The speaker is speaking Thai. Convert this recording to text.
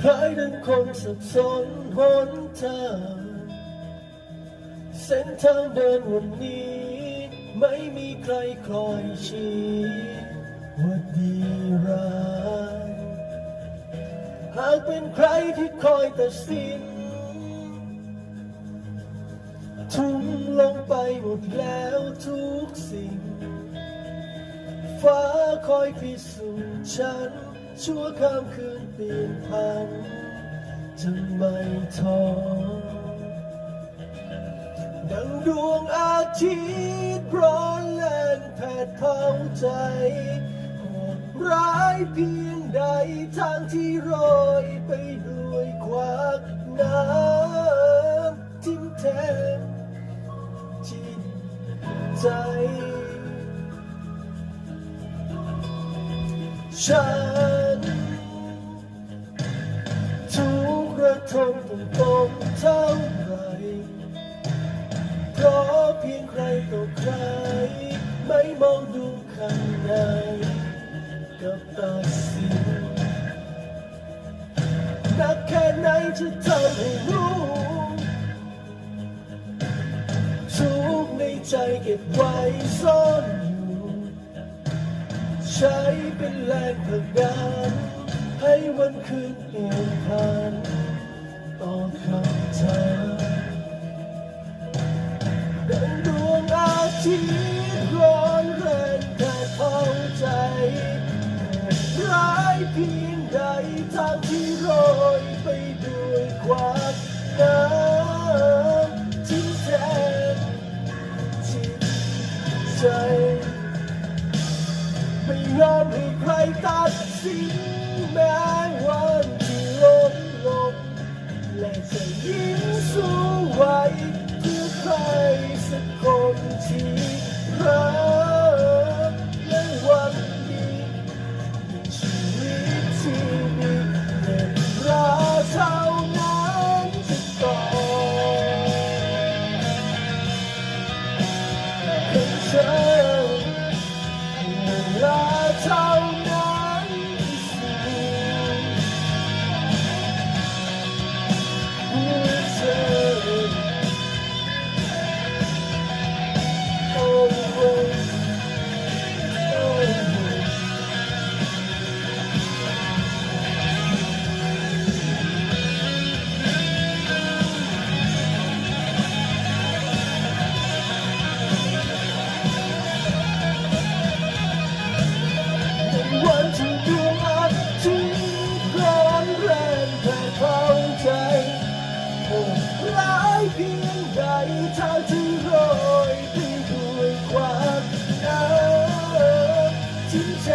คล้ายดังคนสับสนหนทางเส้นทางเดินวันนี้ ไม่มีใครคอยชี้ว่าดีร้ายหากเป็นใครที่คอยตัดสินทุ่มลงไปหมดแล้วทุกสิ่ง ฟ้าคอยพิสูจน์ฉัน ชั่วข้ามคืนเปลี่ยนพันจะไม่ท้อดังดวงอาทิตย์ร้อนแรงแผดเผาใจโหดร้ายเพียงใดทางที่โรยไปด้วยควักน้ำทิ่มแทงจิตใจฉัน ต้องตรงเท่าไหรเพราะเพียงใครต่อใคร ไม่มองดูข้างในกับตาสินหนักแค่ไหนจะทำให้รู้ทุกในใจเก็บไว้ซ่อนอยู่ ใช้เป็นแรงผลักดันให้วันคืนเปลี่ยน ไม่ยอมให้ใครตัดสินแม้วัน ใดทางที่โรยไปด้วยความน้ำทิ้งแท